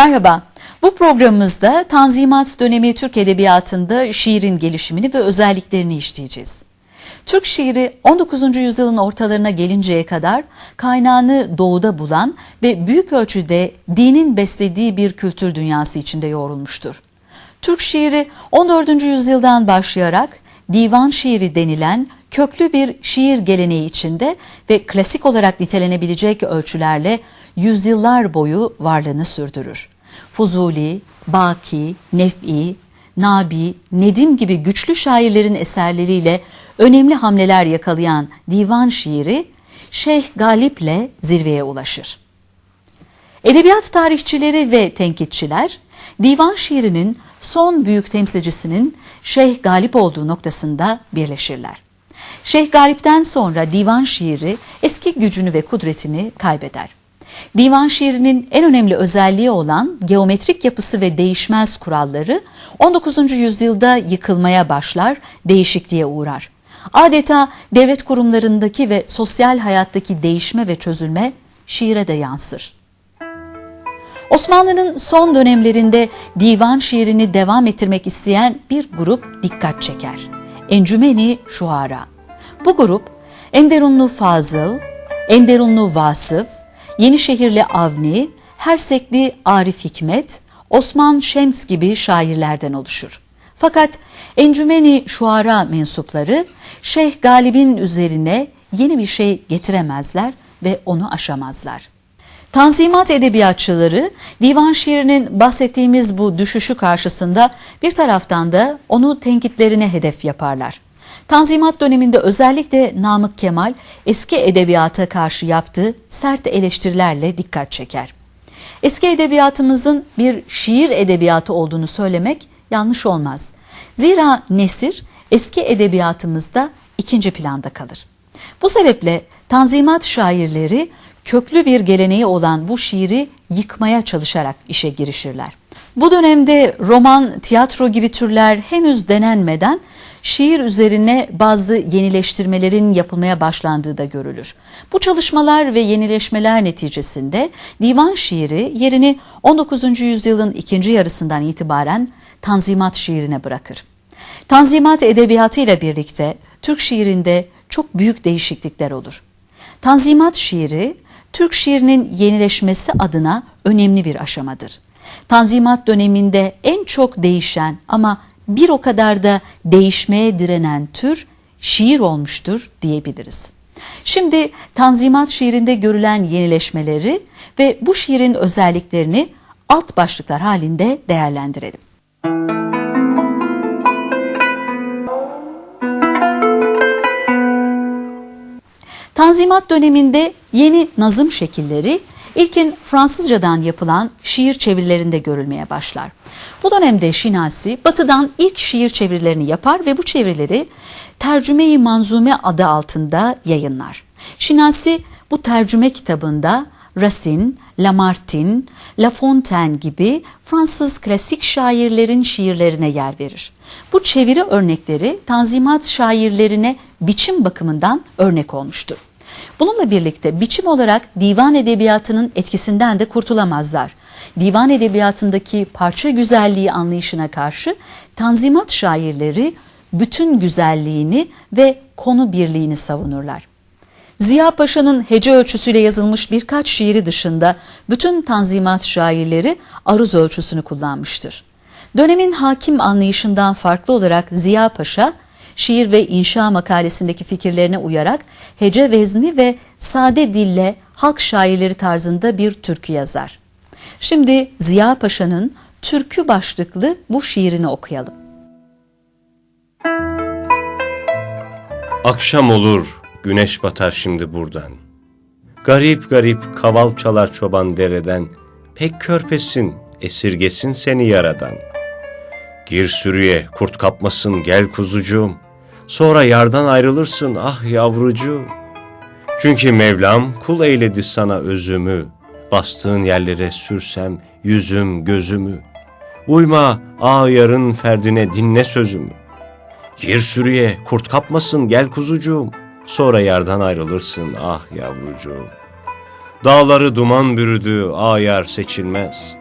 Merhaba. Bu programımızda Tanzimat dönemi Türk Edebiyatı'nda şiirin gelişimini ve özelliklerini işleyeceğiz. Türk şiiri 19. yüzyılın ortalarına gelinceye kadar kaynağını doğuda bulan ve büyük ölçüde dinin beslediği bir kültür dünyası içinde yoğrulmuştur. Türk şiiri 14. yüzyıldan başlayarak divan şiiri denilen köklü bir şiir geleneği içinde ve klasik olarak nitelenebilecek ölçülerle yüzyıllar boyu varlığını sürdürür. Fuzuli, Baki, Nef'i, Nabi, Nedim gibi güçlü şairlerin eserleriyle önemli hamleler yakalayan divan şiiri Şeyh Galip'le zirveye ulaşır. Edebiyat tarihçileri ve tenkitçiler divan şiirinin son büyük temsilcisinin Şeyh Galip olduğu noktasında birleşirler. Şeyh Galip'ten sonra divan şiiri eski gücünü ve kudretini kaybeder. Divan şiirinin en önemli özelliği olan geometrik yapısı ve değişmez kuralları 19. yüzyılda yıkılmaya başlar, değişikliğe uğrar. Adeta devlet kurumlarındaki ve sosyal hayattaki değişme ve çözülme şiire de yansır. Osmanlı'nın son dönemlerinde divan şiirini devam ettirmek isteyen bir grup dikkat çeker. Encümeni Şuara. Bu grup Enderunlu Fazıl, Enderunlu Vasıf, Yenişehirli Avni, Hersekli Arif Hikmet, Osman Şems gibi şairlerden oluşur. Fakat Encümeni Şuara mensupları Şeyh Galip'in üzerine yeni bir şey getiremezler ve onu aşamazlar. Tanzimat edebiyatçıları divan şiirinin bahsettiğimiz bu düşüşü karşısında bir taraftan da onu tenkitlerine hedef yaparlar. Tanzimat döneminde özellikle Namık Kemal eski edebiyata karşı yaptığı sert eleştirilerle dikkat çeker. Eski edebiyatımızın bir şiir edebiyatı olduğunu söylemek yanlış olmaz. Zira nesir eski edebiyatımızda ikinci planda kalır. Bu sebeple Tanzimat şairleri köklü bir geleneği olan bu şiiri yıkmaya çalışarak işe girişirler. Bu dönemde roman, tiyatro gibi türler henüz denenmeden şiir üzerine bazı yenileştirmelerin yapılmaya başlandığı da görülür. Bu çalışmalar ve yenileşmeler neticesinde divan şiiri yerini 19. yüzyılın ikinci yarısından itibaren Tanzimat şiirine bırakır. Tanzimat edebiyatı ile birlikte Türk şiirinde çok büyük değişiklikler olur. Tanzimat şiiri Türk şiirinin yenileşmesi adına önemli bir aşamadır. Tanzimat döneminde en çok değişen ama bir o kadar da değişmeye direnen tür şiir olmuştur diyebiliriz. Şimdi Tanzimat şiirinde görülen yenileşmeleri ve bu şiirin özelliklerini alt başlıklar halinde değerlendirelim. Tanzimat döneminde yeni nazım şekilleri ilkin Fransızcadan yapılan şiir çevirilerinde görülmeye başlar. Bu dönemde Şinasi batıdan ilk şiir çevirilerini yapar ve bu çevirileri Tercüme-i Manzume adı altında yayınlar. Şinasi bu tercüme kitabında Racine, Lamartine, La Fontaine gibi Fransız klasik şairlerin şiirlerine yer verir. Bu çeviri örnekleri Tanzimat şairlerine biçim bakımından örnek olmuştur. Bununla birlikte biçim olarak divan edebiyatının etkisinden de kurtulamazlar. Divan edebiyatındaki parça güzelliği anlayışına karşı Tanzimat şairleri bütün güzelliğini ve konu birliğini savunurlar. Ziya Paşa'nın hece ölçüsüyle yazılmış birkaç şiiri dışında bütün Tanzimat şairleri aruz ölçüsünü kullanmıştır. Dönemin hakim anlayışından farklı olarak Ziya Paşa, şiir ve inşa makalesindeki fikirlerine uyarak hece vezni ve sade dille halk şairleri tarzında bir türkü yazar. Şimdi Ziya Paşa'nın türkü başlıklı bu şiirini okuyalım. Akşam olur, güneş batar şimdi buradan. Garip garip kaval çalar çoban dereden. Pek körpesin, esirgesin seni yaradan. Gir sürüye, kurt kapmasın gel kuzucuğum. Sonra yardan ayrılırsın ah yavrucuğum. Çünkü Mevlam kul eyledi sana özümü. Bastığın yerlere sürsem yüzüm gözümü. Uyma ağyarın ferdine dinle sözümü. Gir sürüye kurt kapmasın gel kuzucuğum. Sonra yardan ayrılırsın ah yavrucuğum. Dağları duman bürüdü ağyar seçilmez.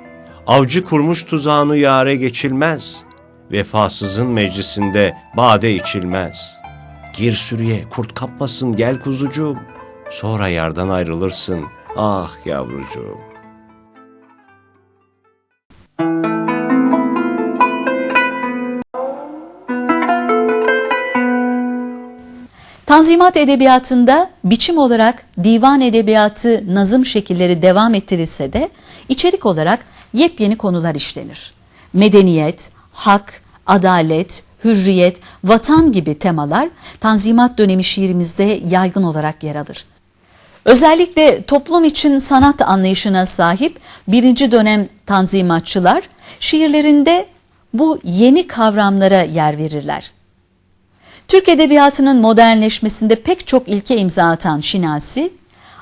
Avcı kurmuş tuzağını yare geçilmez. Vefasızın meclisinde bade içilmez. Gir sürüye kurt kapmasın gel kuzucuğum. Sonra yardan ayrılırsın ah yavrucuğum. Tanzimat edebiyatında biçim olarak divan edebiyatı nazım şekilleri devam ettirilse de içerik olarak yepyeni konular işlenir. Medeniyet, hak, adalet, hürriyet, vatan gibi temalar Tanzimat dönemi şiirimizde yaygın olarak yer alır. Özellikle toplum için sanat anlayışına sahip birinci dönem tanzimatçılar şiirlerinde bu yeni kavramlara yer verirler. Türk Edebiyatı'nın modernleşmesinde pek çok ilke imza atan Şinasi,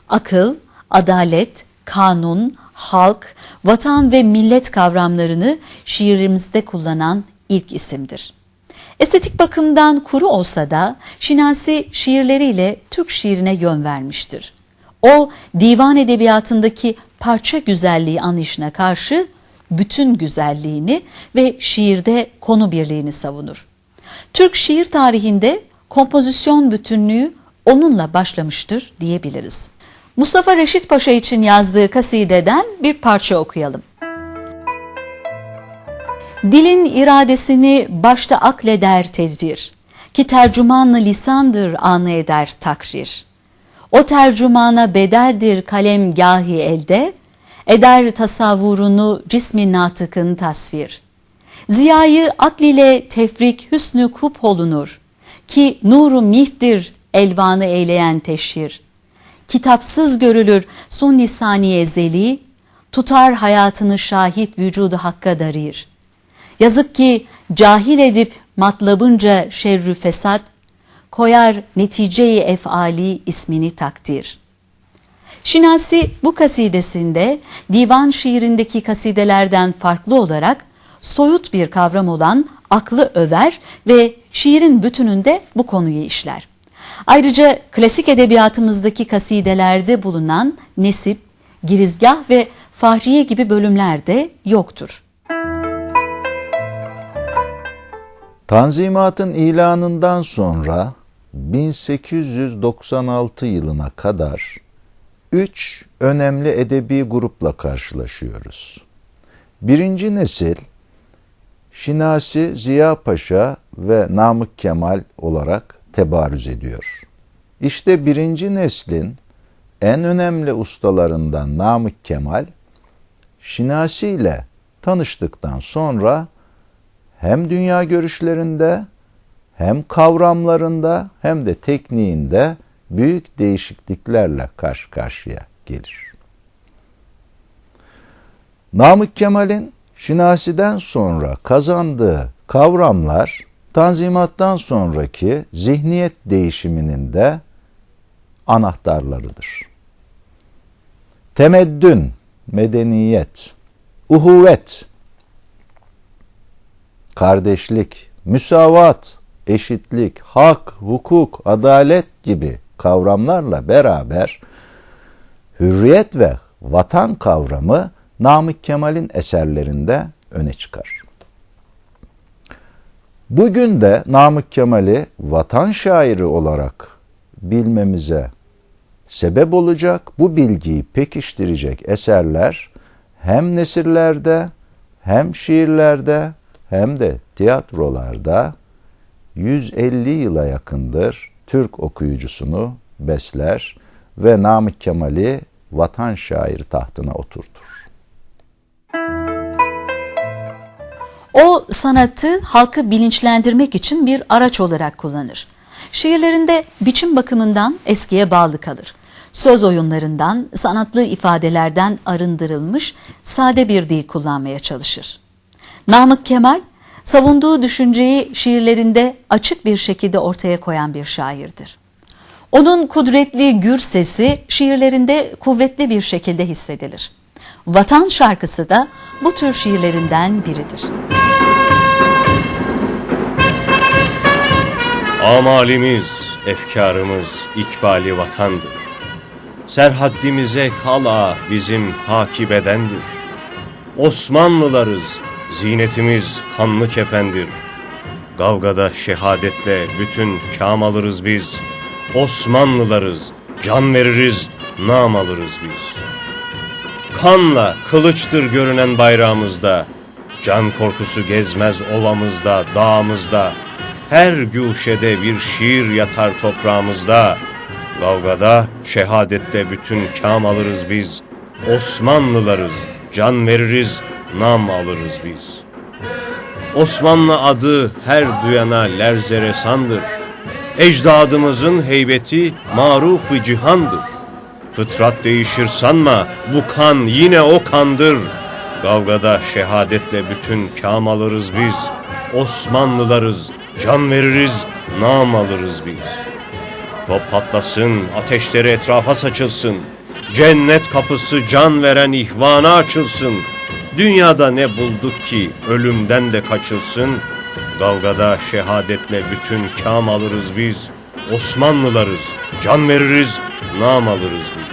akıl, adalet, kanun, halk, vatan ve millet kavramlarını şiirimizde kullanan ilk isimdir. Estetik bakımdan kuru olsa da Şinasi şiirleriyle Türk şiirine yön vermiştir. O divan edebiyatındaki parça güzelliği anlayışına karşı bütün güzelliğini ve şiirde konu birliğini savunur. Türk şiir tarihinde kompozisyon bütünlüğü onunla başlamıştır diyebiliriz. Mustafa Reşit Paşa için yazdığı kasideden bir parça okuyalım. Dilin iradesini başta akleder tedbir, ki tercümanlı lisandır anı eder takrir. O tercümana bedeldir kalem gahi elde, eder tasavvurunu cismi natıkın tasvir. Ziyayı akl ile tefrik hüsnü kup olunur, ki nuru mihtir elvanı eyleyen teşhir. Kitapsız görülür sun lisani ezeli, tutar hayatını şahit vücudu hakka darir. Yazık ki cahil edip matlabınca şerrü fesat, koyar neticeyi efali ismini takdir. Şinasi bu kasidesinde divan şiirindeki kasidelerden farklı olarak soyut bir kavram olan aklı över ve şiirin bütününde bu konuyu işler. Ayrıca klasik edebiyatımızdaki kasidelerde bulunan nesip, girizgah ve fahriye gibi bölümler de yoktur. Tanzimatın ilanından sonra 1896 yılına kadar üç önemli edebi grupla karşılaşıyoruz. Birinci nesil Şinasi, Ziya Paşa ve Namık Kemal olarak tebarüz ediyor. İşte birinci neslin en önemli ustalarından Namık Kemal, Şinasi ile tanıştıktan sonra hem dünya görüşlerinde hem kavramlarında hem de tekniğinde büyük değişikliklerle karşı karşıya gelir. Namık Kemal'in Şinasi'den sonra kazandığı kavramlar Tanzimat'tan sonraki zihniyet değişiminin de anahtarlarıdır. Temeddün, medeniyet, uhuvvet, kardeşlik, müsavat, eşitlik, hak, hukuk, adalet gibi kavramlarla beraber hürriyet ve vatan kavramı Namık Kemal'in eserlerinde öne çıkar. Bugün de Namık Kemal'i vatan şairi olarak bilmemize sebep olacak, bu bilgiyi pekiştirecek eserler hem nesirlerde hem şiirlerde hem de tiyatrolarda 150 yıla yakındır Türk okuyucusunu besler ve Namık Kemal'i vatan şairi tahtına oturtur. O sanatı halkı bilinçlendirmek için bir araç olarak kullanır. Şiirlerinde biçim bakımından eskiye bağlı kalır. Söz oyunlarından, sanatlı ifadelerden arındırılmış sade bir dil kullanmaya çalışır. Namık Kemal, savunduğu düşünceyi şiirlerinde açık bir şekilde ortaya koyan bir şairdir. Onun kudretli gür sesi şiirlerinde kuvvetli bir şekilde hissedilir. Vatan şarkısı da bu tür şiirlerinden biridir. Amalimiz, efkarımız ikbali vatandır. Serhaddimize kala bizim hakibedendir. Osmanlılarız, zinetimiz kanlı kefendir. Kavgada şehadetle bütün kam alırız biz. Osmanlılarız, can veririz, nam alırız biz. Kanla kılıçtır görünen bayrağımızda. Can korkusu gezmez ovamızda, dağımızda. Her güşede bir şiir yatar toprağımızda. Kavgada, şehadette bütün kam alırız biz. Osmanlılarız, can veririz, nam alırız biz. Osmanlı adı her duyana lerzere sandır. Ecdadımızın heybeti maruf cihandır. Fıtrat değişir sanma, bu kan yine o kandır. Kavgada şehadetle bütün kam alırız biz. Osmanlılarız, can veririz, nam alırız biz. Top patlasın, ateşleri etrafa saçılsın. Cennet kapısı can veren ihvana açılsın. Dünyada ne bulduk ki ölümden de kaçılsın. Kavgada şehadetle bütün kam alırız biz. Osmanlılarız, can veririz, nam alırız biz.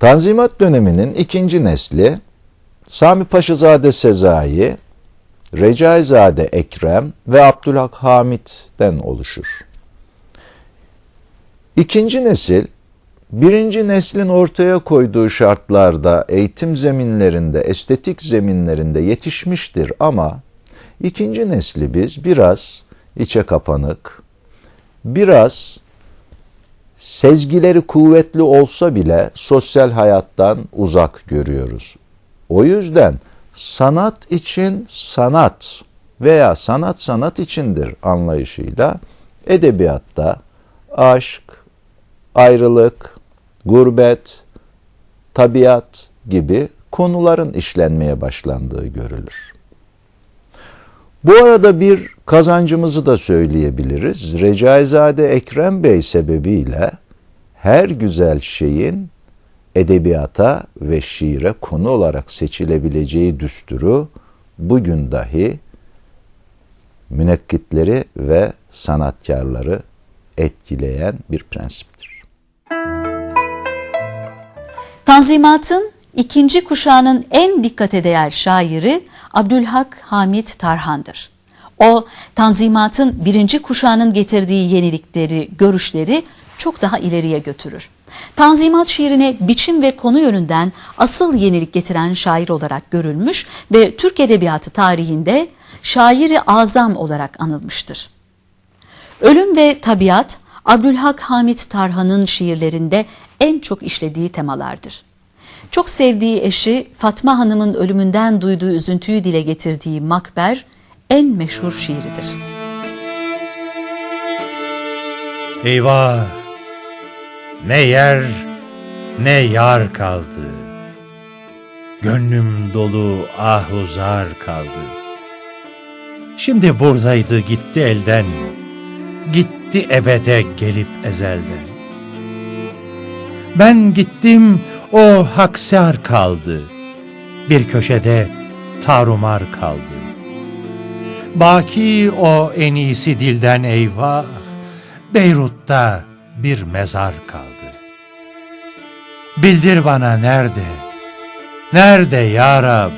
Tanzimat döneminin ikinci nesli Sami Paşazade Sezai, Recaizade Ekrem ve Abdülhak Hamit'ten oluşur. İkinci nesil, birinci neslin ortaya koyduğu şartlarda, eğitim zeminlerinde, estetik zeminlerinde yetişmiştir ama ikinci nesli biz biraz içe kapanık, biraz sezgileri kuvvetli olsa bile sosyal hayattan uzak görüyoruz. O yüzden sanat için sanat veya sanat sanat içindir anlayışıyla edebiyatta aşk, ayrılık, gurbet, tabiat gibi konuların işlenmeye başlandığı görülür. Bu arada bir kazancımızı da söyleyebiliriz. Recaizade Ekrem Bey sebebiyle her güzel şeyin edebiyata ve şiire konu olarak seçilebileceği düsturu bugün dahi münekkitleri ve sanatkarları etkileyen bir prensiptir. Tanzimat'ın ikinci kuşağının en dikkate değer şairi Abdülhak Hamit Tarhan'dır. O, Tanzimat'ın birinci kuşağının getirdiği yenilikleri, görüşleri çok daha ileriye götürür. Tanzimat şiirine biçim ve konu yönünden asıl yenilik getiren şair olarak görülmüş ve Türk Edebiyatı tarihinde şairi azam olarak anılmıştır. Ölüm ve tabiat Abdülhak Hamit Tarhan'ın şiirlerinde en çok işlediği temalardır. Çok sevdiği eşi Fatma Hanım'ın ölümünden duyduğu üzüntüyü dile getirdiği Makber en meşhur şiiridir. Eyvah! Ne yer ne yar kaldı. Gönlüm dolu ahuzar kaldı. Şimdi buradaydı gitti elden. Gitti ebede gelip ezelden. Ben gittim o haksar kaldı. Bir köşede tarumar kaldı. Baki o en iyisi dilden eyvah. Beyrut'ta bir mezar kaldı. Bildir bana nerede? Nerede ya Rab?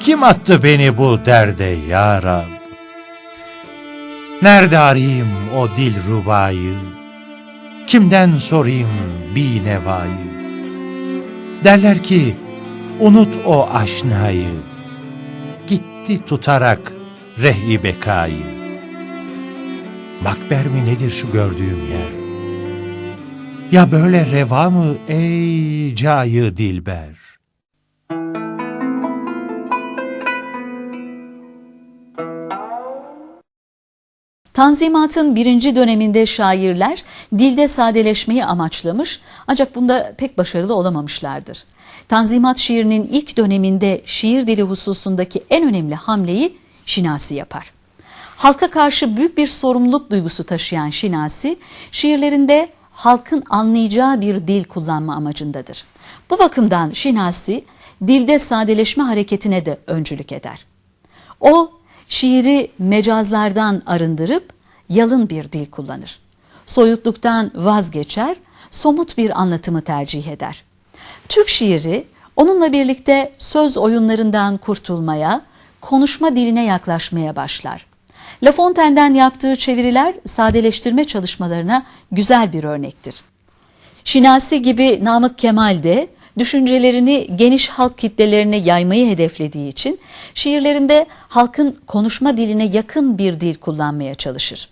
Kim attı beni bu derde ya Rab? Nerede arayayım o dil rubayı? Kimden sorayım bir nevayı? Derler ki unut o aşnayı. Gitti tutarak rehi bekayı. Makber mi nedir şu gördüğüm yer? Ya böyle reva mı ey cayı dilber? Tanzimat'ın birinci döneminde şairler dilde sadeleşmeyi amaçlamış ancak bunda pek başarılı olamamışlardır. Tanzimat şiirinin ilk döneminde şiir dili hususundaki en önemli hamleyi Şinasi yapar. Halka karşı büyük bir sorumluluk duygusu taşıyan Şinasi, şiirlerinde halkın anlayacağı bir dil kullanma amacındadır. Bu bakımdan Şinasi, dilde sadeleşme hareketine de öncülük eder. O, şiiri mecazlardan arındırıp yalın bir dil kullanır. Soyutluktan vazgeçer, somut bir anlatımı tercih eder. Türk şiiri onunla birlikte söz oyunlarından kurtulmaya, konuşma diline yaklaşmaya başlar. La Fontaine'den yaptığı çeviriler sadeleştirme çalışmalarına güzel bir örnektir. Şinasi gibi Namık Kemal de düşüncelerini geniş halk kitlelerine yaymayı hedeflediği için şiirlerinde halkın konuşma diline yakın bir dil kullanmaya çalışır.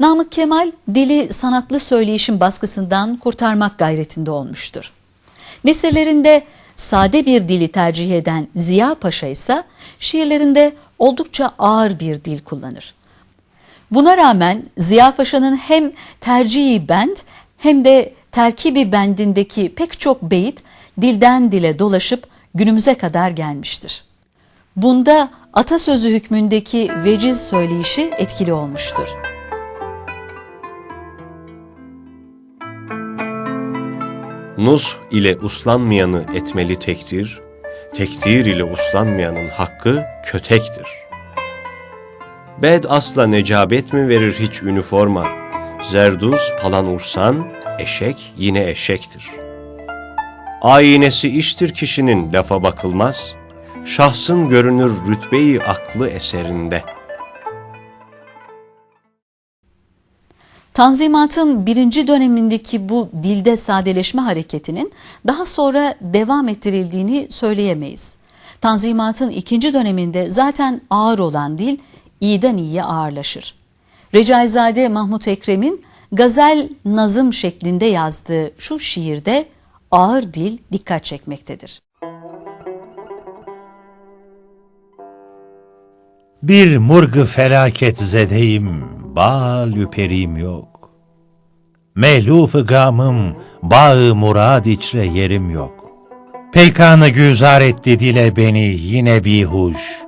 Namık Kemal dili sanatlı söyleyişin baskısından kurtarmak gayretinde olmuştur. Nesirlerinde sade bir dili tercih eden Ziya Paşa ise şiirlerinde oldukça ağır bir dil kullanır. Buna rağmen Ziya Paşa'nın hem tercihi bend hem de terkibi bendindeki pek çok beyit dilden dile dolaşıp günümüze kadar gelmiştir. Bunda atasözü hükmündeki veciz söyleyişi etkili olmuştur. Nush ile uslanmayanı etmeli tektir, tekdir ile uslanmayanın hakkı kötektir. Bed asla necabet mi verir hiç üniforma? Zerduz palan ursan, eşek yine eşektir. Ayinesi iştir kişinin lafa bakılmaz, şahsın görünür rütbeyi aklı eserinde.'' Tanzimat'ın birinci dönemindeki bu dilde sadeleşme hareketinin daha sonra devam ettirildiğini söyleyemeyiz. Tanzimat'ın ikinci döneminde zaten ağır olan dil iyiden iyiye ağırlaşır. Recaizade Mahmut Ekrem'in gazel nazım şeklinde yazdığı şu şiirde ağır dil dikkat çekmektedir. Bir murgı felaket zedeyim, bal üperim yok. Mehluf gamım, bağı murad içre yerim yok. Peykanı güzar etti dile beni yine bir huş.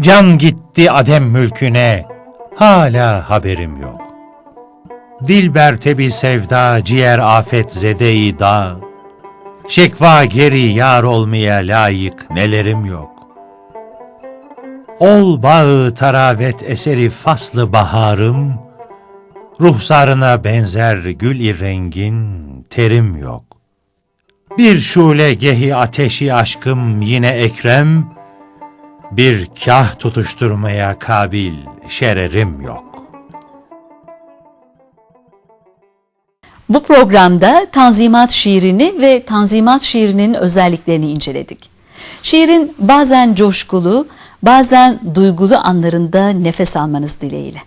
Can gitti adem mülküne, hala haberim yok. Dilber tebi sevda, ciğer afet zedeyi da. Şekva geri yar olmaya layık nelerim yok. Ol bağı taravet eseri faslı baharım, Ruhsarına benzer gül rengin terim yok. Bir şule gehi ateşi aşkım yine ekrem, Bir kah tutuşturmaya kabil şererim yok. Bu programda Tanzimat şiirini ve Tanzimat şiirinin özelliklerini inceledik. Şiirin bazen coşkulu, bazen duygulu anlarında nefes almanız dileğiyle.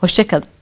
Hoşçakalın.